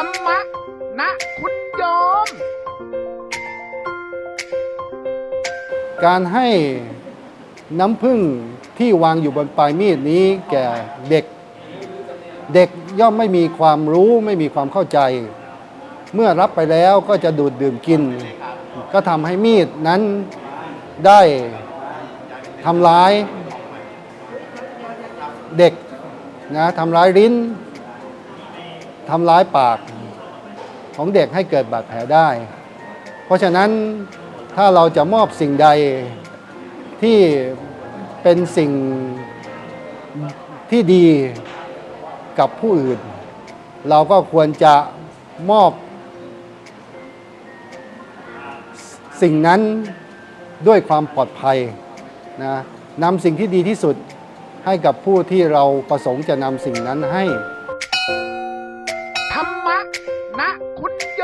รรมะ นะ คุณโยม การให้น้ำผึ้งที่วางอยู่บนปลายมีดนี้แก่เด็ก เด็กย่อมไม่มีความรู้ไม่มีความเข้าใจ เมื่อรับไปแล้วก็จะดูดดื่มกิน ก็ทำให้มีดนั้นได้ทำร้ายเด็กนะทำร้ายลิ้น ทำร้ายปากของเด็กให้เกิดบาดแผลได้ เพราะฉะนั้นถ้าเราจะมอบสิ่งใดที่เป็นสิ่งที่ดีกับผู้อื่น เราก็ควรจะมอบ สิ่งนั้นด้วยความปลอดภัยนะนำสิ่งที่ดีที่สุดให้กับผู้ที่เราประสงค์จะนำสิ่งนั้นให้ ธรรมะนะคุณโย